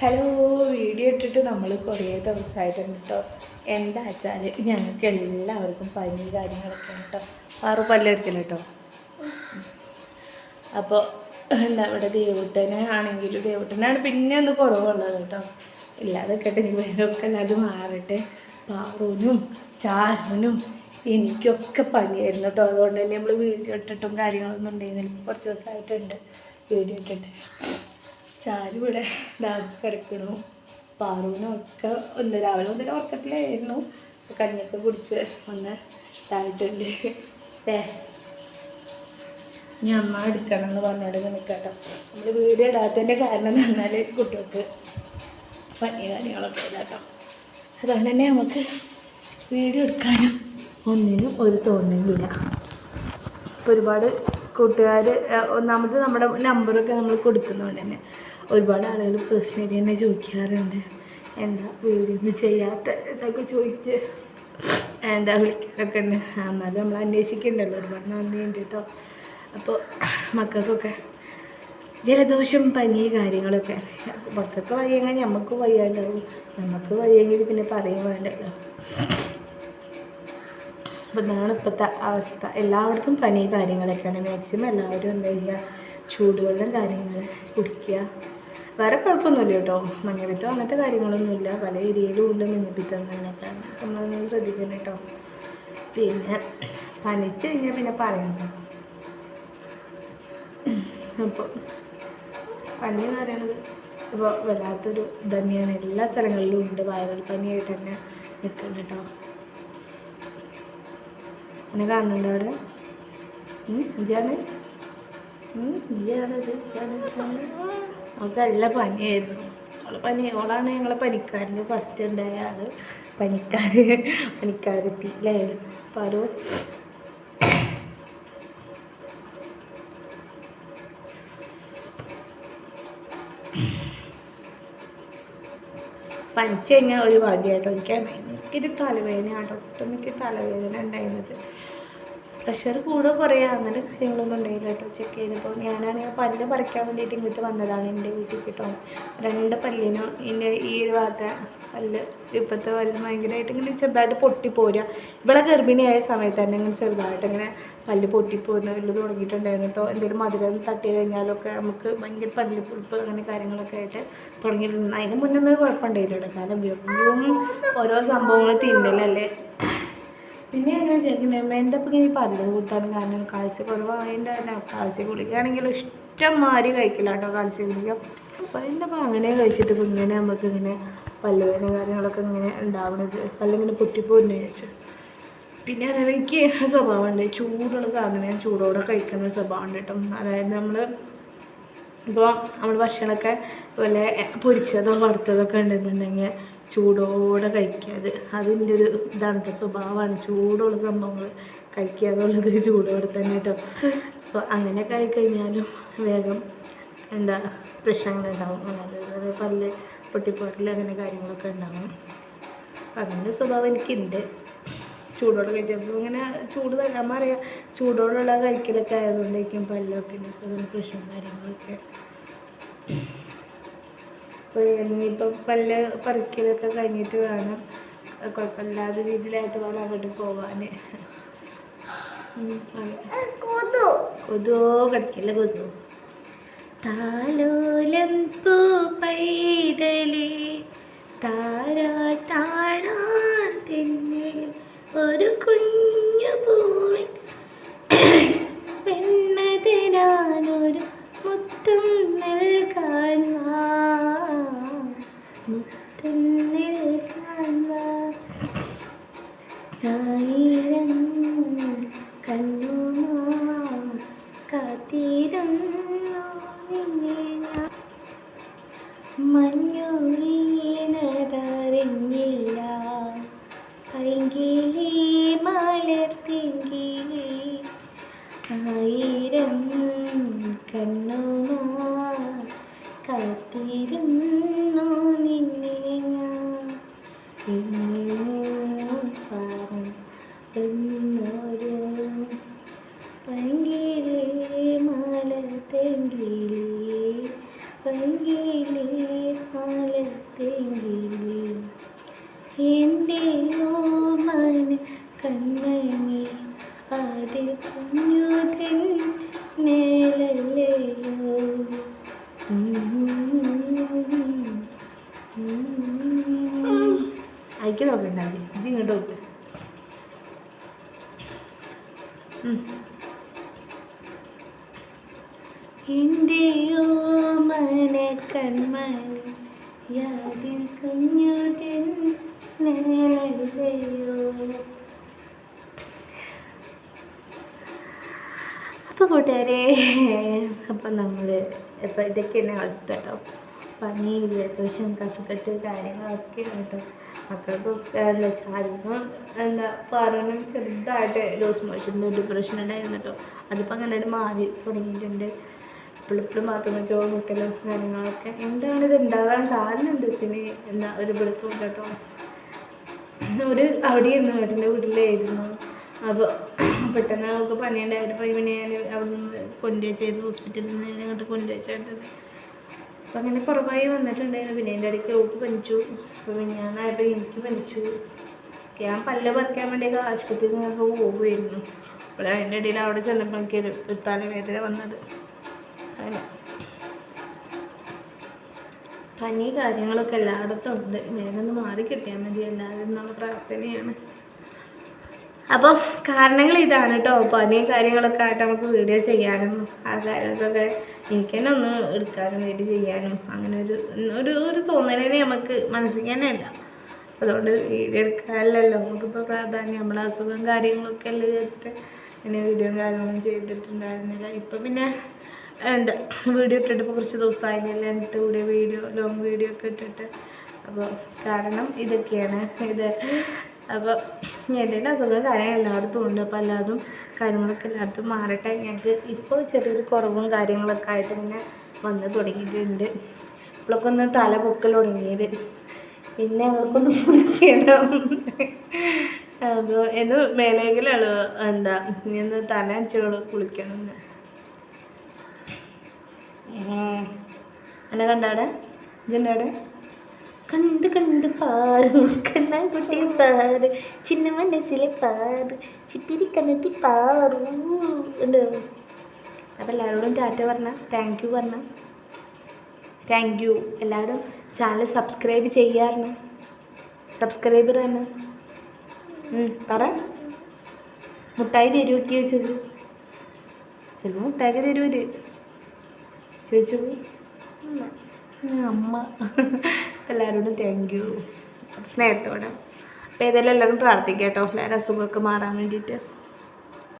Hello video ഇട്ടിട്ട് നമ്മൾ കുറേ ദിവസമായിട്ടുണ്ട് കേട്ടോ. എന്താ വെച്ചാൽ ഞങ്ങൾക്ക് എല്ലാവർക്കും പനി കാര്യങ്ങളൊക്കെ കേട്ടോ. ആറ് പല്ലെടുക്കില്ല കേട്ടോ. അപ്പോൾ എന്താ ഇവിടെ ദേവുട്ടനെ ആണെങ്കിലും ദേവുട്ടനാണ് പിന്നെ ഒന്ന് കുറവുള്ളത് കേട്ടോ. ഇല്ലാതെ കേട്ടെങ്കിൽ ഇവരൊക്കെ അത് മാറട്ടെ. പാറൂനും ചാരനും എനിക്കൊക്കെ പനിയായിരുന്നു കേട്ടോ. അതുകൊണ്ട് തന്നെ നമ്മൾ വീഡിയോ ഇട്ടിട്ടും കാര്യങ്ങളൊന്നും ഉണ്ടായിരുന്നില്ല. കുറച്ച് ദിവസമായിട്ടുണ്ട് വീഡിയോ ഇട്ടിട്ട്. ചാരു ഇവിടെ കിടക്കണു. ഒക്കെ ഒന്ന് രാവിലെ മുതൽ ഉറക്കത്തിലായിരുന്നു. കഞ്ഞിയൊക്കെ കുടിച്ച് ഒന്ന് ഇതായിട്ടുണ്ട്. ഏ ഇനി അമ്മ എടുക്കണം എന്ന് പറഞ്ഞോണ്ട് നിൽക്കട്ടോ നമ്മൾ വീട് ഇടാത്തതിന്റെ കാരണം എന്ന് പറഞ്ഞാൽ കുട്ടികൾക്ക് പനി കാര്യങ്ങളൊക്കെ ഇതാട്ടോ. അതുകൊണ്ട് തന്നെ നമുക്ക് വീഡിയോ എടുക്കാനും ഒന്നിനും ഒരു തോന്നുന്നില്ല ഒരുപാട് കൂട്ടുകാർ ഒന്നാമത് നമ്മുടെ നമ്പറൊക്കെ നമ്മൾ കൊടുക്കുന്നതുകൊണ്ട് തന്നെ. ഒരുപാട് ആളുകൾ പേഴ്സണലി തന്നെ ചോദിക്കാറുണ്ട്. എന്താ വീഡിയോ ചെയ്യാത്ത ഇതൊക്കെ ചോദിച്ച് എന്താ വിളിക്കാറൊക്കെ ഉണ്ട്. എന്നാലും നമ്മൾ അന്വേഷിക്കണ്ടല്ലോ ഒരുപാട് നന്ദിയുണ്ട് കേട്ടോ അപ്പോൾ മക്കൾക്കൊക്കെ ജലദോഷം പനി കാര്യങ്ങളൊക്കെ. മക്കൾക്ക് വയ്യെങ്കിൽ നമുക്ക് വയ്യാണ്ടാവും. നമുക്ക് വയ്യെങ്കിൽ പിന്നെ പറയും വേണ്ടല്ലോ. അപ്പം ഇതാണ് ഇപ്പോഴത്തെ അവസ്ഥ. എല്ലായിടത്തും പനി കാര്യങ്ങളൊക്കെയാണ്. മാക്സിമം എല്ലാവരും എന്താ ചെയ്യുക? ചൂടുവെള്ളം കാര്യങ്ങൾ കുടിക്കുക. വേറെ കുഴപ്പമൊന്നുമില്ല കേട്ടോ. മഞ്ഞപ്പിത്തം അങ്ങനത്തെ കാര്യങ്ങളൊന്നുമില്ല. പല ഏരിയയിലും ഉണ്ട് മഞ്ഞപ്പിത്തം അങ്ങനെയൊക്കെ. നമ്മളൊന്ന് ശ്രദ്ധിക്കണം കേട്ടോ. പിന്നെ പനിച്ച് കഴിഞ്ഞാൽ പിന്നെ പറയണം അപ്പോൾ പനി എന്ന് പറയുന്നത് ഇപ്പോൾ വല്ലാത്തൊരു തന്നെയാണ് എല്ലാ സ്ഥലങ്ങളിലും ഉണ്ട്. വൈറൽ പനിയായിട്ട് തന്നെ നിൽക്കുന്നത് കേട്ടോ. എന്നെ കാണുന്നുണ്ട് അവിടെ? ഇജാണ് ഇജാണത് അവൾക്ക് നല്ല പനിയായിരുന്നു. അവളെ പനി ഓളാണ് ഞങ്ങളെ പനിക്കാരന് ഫസ്റ്റ് ഉണ്ടായ ആൾ. പനിക്കാര് പനിക്കാരെത്തി അല്ലേ പറു പനിച്ചു കഴിഞ്ഞാൽ ഒരു ഭാഗ്യമായിട്ടോ എനിക്ക് ഭയങ്കര തലവേദന ആട്ടോ ഒട്ടുമിക്ക തലവേദന ഉണ്ടായിരുന്നത്. പ്രഷർ കൂടുക കുറയുക അങ്ങനെ കാര്യങ്ങളൊന്നും ഉണ്ടായില്ല കേട്ടോ ചെക്ക് ചെയ്തപ്പോൾ ഞാനാണെങ്കിൽ പല്ല് പറിക്കാൻ വേണ്ടിയിട്ട് ഇങ്ങോട്ട് വന്നതാണ് എന്റെ വീട്ടിൽ കേട്ടോ. രണ്ട് പല്ലിനും എന്റെ ഈ ഒരു ഭാഗത്തെ പല്ല് ഇപ്പോഴത്തെ പല്ല് ഭയങ്കരമായിട്ട് ഇങ്ങനെ ചെറുതായിട്ട് പൊട്ടിപ്പോരുക ഇവിടെ ഗർഭിണിയായ സമയത്ത് തന്നെ ഇങ്ങനെ ചെറുതായിട്ട് ഇങ്ങനെ പല്ല് പൊട്ടിപ്പോരുന്ന വലിയ തുടങ്ങിയിട്ടുണ്ടായിരുന്നു കേട്ടോ. എന്തെങ്കിലും മധുരം തട്ടി കഴിഞ്ഞാലൊക്കെ നമുക്ക് ഭയങ്കര പല്ല് പുളിപ്പ് അങ്ങനെ കാര്യങ്ങളൊക്കെ ആയിട്ട് തുടങ്ങിയിട്ടുണ്ട്. അതിന് മുന്നേ ഒന്നും കുഴപ്പമുണ്ടായില്ല കേട്ടോ. കാരണം വെറും ഓരോ സംഭവങ്ങൾ തിന്നലല്ലേ. പിന്നെ അങ്ങനെ വിചാരിക്കുന്നത് എന്റെ അപ്പം ഇങ്ങനെ പല്ല് കൂട്ടാനും കാരണം കാഴ്ച കുറവായതിന്റെ തന്നെ കാഴ്ച ഗുളികയാണെങ്കിലും കഴിക്കില്ല കേട്ടോ കാഴ്ച ഗുളിക. അപ്പോൾ അതിന്റെ അങ്ങനെ കഴിച്ചിട്ട് ഇപ്പം ഇങ്ങനെ നമുക്ക് ഇങ്ങനെ പല്ലുവേദന കാര്യങ്ങളൊക്കെ ഇങ്ങനെ ഉണ്ടാവണത് പല്ലിങ്ങനെ പൊട്ടിപ്പോരുന്നു വിചാരിച്ചു. പിന്നെ അതായത് എനിക്ക് സ്വഭാവമുണ്ട് ചൂടുള്ള സാധനം ഞാൻ ചൂടോടെ കഴിക്കുന്ന സ്വഭാവമുണ്ട് കേട്ടോ. അതായത് നമ്മൾ ഇപ്പോൾ നമ്മൾ ഭക്ഷണമൊക്കെ വല്ല പൊരിച്ചതോ വറുത്തതൊക്കെ ഉണ്ടെന്നുണ്ടെങ്കിൽ ചൂടോടെ കഴിക്കുക അത് അതിന്റെ ഒരു ഇതാണ് സ്വഭാവമാണ്. ചൂടുള്ള സംഭവങ്ങൾ കഴിക്കുക എന്നുള്ളത് ചൂടോടെ തന്നെ കേട്ടോ അപ്പോൾ അങ്ങനെയൊക്കെ ആയിക്കഴിഞ്ഞാലും വേഗം എന്താ പ്രശ്നങ്ങളുണ്ടാവും അതായത് പല്ല് പൊട്ടിപ്പോട്ടിൽ അങ്ങനെ കാര്യങ്ങളൊക്കെ ഉണ്ടാവും. അപ്പം അങ്ങനെ സ്വഭാവം എനിക്കുണ്ട്. ചൂടോടെ കഴിച്ചപ്പോൾ ഇങ്ങനെ ചൂട് തരാൻ പറയാം ചൂടോടുള്ള കഴിക്കലൊക്കെ ആയതുകൊണ്ടായിരിക്കും പല്ലൊക്കെ പ്രശ്നവും പ്രശ്നം കാര്യങ്ങളൊക്കെ. അപ്പോൾ ഇനിയിപ്പം പല്ല് പറിക്കലൊക്കെ കഴിഞ്ഞിട്ട് വേണം. കുഴപ്പമില്ലാത്ത രീതിയിലായിട്ട് വേണം അങ്ങോട്ട് പോവാൻ കൊതുവോ കടിക്കല്ല കൊതു? താലോലം പൂ പൈതലേ താരാ തന്നെ ഒരു കുഞ്ഞു പൂളി എന്റെ കുഞ്ഞുതൻ മേലല്ലയോ അയക്ക് നോക്കണ്ട ഇത് ഇങ്ങോട്ട് നോക്ക. എന്റെ ഓമന കൺമണി യാതിൽ കുഞ്ഞുതൻ മേലല്ലയോ അപ്പോൾ കൂട്ടുകാരെ അപ്പം നമ്മൾ ഇപ്പം ഇതൊക്കെയാണ് അവസ്ഥ കേട്ടോ. പനി ജലദോഷം കഫക്കെട്ട് കാര്യങ്ങളൊക്കെ കേട്ടോ. മക്കൾക്കൊക്കെ എന്താ ചാടിപ്പം എന്താ പറയണം ചെറുതായിട്ട് ലൂസ് മോഷന്റെ ഡിപ്രഷൻ ഉണ്ടായിരുന്നു കേട്ടോ. അതിപ്പോൾ അങ്ങനെ മാറി തുടങ്ങിയിട്ടുണ്ട്. ഇപ്പോഴിപ്പോഴും മാത്രമൊക്കെ മുട്ടലും കാര്യങ്ങളൊക്കെ എന്താണ് ഇത് ഉണ്ടാവാൻ കാരണം എന്താ? ഇതിന് എന്താ ഒരു പിടുത്തം കേട്ടോ ഒരു അവിടെ ഇരുന്നു വീട്ടിന്റെ വീട്ടിലായിരുന്നു അപ്പോൾ പെട്ടെന്ന് അവൾക്ക് പനി ഉണ്ടായിട്ട് പിന്നെ ഞാൻ അവിടെ നിന്ന് കൊണ്ടുപോയി ചെയ്ത് ഹോസ്പിറ്റലിൽ നിന്ന് അങ്ങോട്ട് കൊണ്ടുപോയി അപ്പോൾ അങ്ങനെ കുറവായി വന്നിട്ടുണ്ടായിരുന്നു. പിന്നെ എന്റെ ഇടയ്ക്ക് അവൾക്ക് പനിച്ചു. അപ്പോൾ ഞാനായപ്പോൾ എനിക്ക് പനിച്ചു. ഞാൻ പല്ല് പറിക്കാൻ വേണ്ടിയൊക്കെ ആശുപത്രിയിൽ നിന്നൊക്കെ പോകുമായിരുന്നു അപ്പോൾ അതിന്റെ ഇടയിൽ അവിടെ ചെന്നപ്പോൾ എനിക്ക് ഒരു തലവേദന വന്നത്. അങ്ങനെ. പനി കാര്യങ്ങളൊക്കെ എല്ലായിടത്തും ഉണ്ട്. വേഗം ഒന്ന് മാറി കിട്ടിയാൽ മതി. എല്ലാവരും എന്നുള്ള പ്രാർത്ഥനയാണ്. അപ്പം കാരണങ്ങൾ ഇതാണ് കേട്ടോ. പനിയും കാര്യങ്ങളൊക്കെ ആയിട്ട് നമുക്ക് വീഡിയോ ചെയ്യാനും ആ കാര്യങ്ങൾക്കൊക്കെ എനിക്ക് തന്നെ ഒന്ന് എടുക്കാനും വേണ്ടി ചെയ്യാനും അങ്ങനെ ഒരു ഒരു ഒരു തോന്നലിനെ നമുക്ക് മനസ്സിക്കാനല്ല അതുകൊണ്ട് വീഡിയോ എടുക്കാനല്ലല്ലോ. നമുക്കിപ്പോൾ പ്രാധാന്യം നമ്മളെ അസുഖം കാര്യങ്ങളൊക്കെ അല്ലേ വിചാരിച്ചിട്ട് ഇങ്ങനെ വീഡിയോ കാര്യങ്ങളൊന്നും ചെയ്തിട്ടുണ്ടായിരുന്നില്ല. ഇപ്പം പിന്നെ എന്താ വീഡിയോ ഇട്ടിട്ട് കുറച്ച് ദിവസമായില്ല എന്നിട്ട് കൂടെ വീഡിയോ ലോങ് വീഡിയോ ഒക്കെ ഇട്ടിട്ട്. അപ്പോൾ കാരണം ഇതൊക്കെയാണ് ഇത്. അപ്പോൾ എന്തെങ്കിലും അസുഖം കാര്യം എല്ലായിടത്തും ഉണ്ട് അപ്പോൾ എല്ലാതും കാര്യങ്ങളൊക്കെ എല്ലായിടത്തും മാറട്ടെ. ഞങ്ങൾക്ക് ഇപ്പോൾ ചെറിയൊരു കുറവും കാര്യങ്ങളൊക്കെ ആയിട്ട് ഇങ്ങനെ വന്ന് തുടങ്ങിയിട്ടുണ്ട്. ഇപ്പോഴൊക്കെ ഒന്ന് തല പൊക്കൽ തുടങ്ങിയത്. പിന്നെ ഞങ്ങൾക്കൊന്ന് കുളിക്കണം അപ്പോൾ എന്ന് മേലെങ്കിലാണ് എന്താ ഇനി ഒന്ന് തല അടിച്ചോളൂ കുളിക്കണം എന്ന് എന്നെ കണ്ടാടെ ഇജുണ്ടാടെ കണ്ട് കണ്ട് പാറ് കണ്ണാൻകുട്ടി പാറ് ചിന്ന മനസ്സിലെ പാറ് ചിത്തിരി കണ്ണത്തി പാറു ഉണ്ട്? അപ്പം എല്ലാവരോടും ടാറ്റ പറഞ്ഞ താങ്ക് യു പറഞ്ഞ. താങ്ക് യു എല്ലാവരും ചാനൽ സബ്സ്ക്രൈബ് ചെയ്യാറുണ്ട് സബ്സ്ക്രൈബർ തന്നെ പറ. മുട്ടായി തരുമൊക്കെ ചോദിച്ചു ചിലപ്പോൾ മുട്ടായി തരൂര് ചോദിച്ചു. അമ്മ. എല്ലാവരോടും താങ്ക് യു സ്നേഹത്തോടെ. അപ്പോൾ ഏതായാലും എല്ലാവരും പ്രാർത്ഥിക്കാം കേട്ടോ. എല്ലാവരും അസുഖമൊക്കെ മാറാൻ വേണ്ടിയിട്ട്.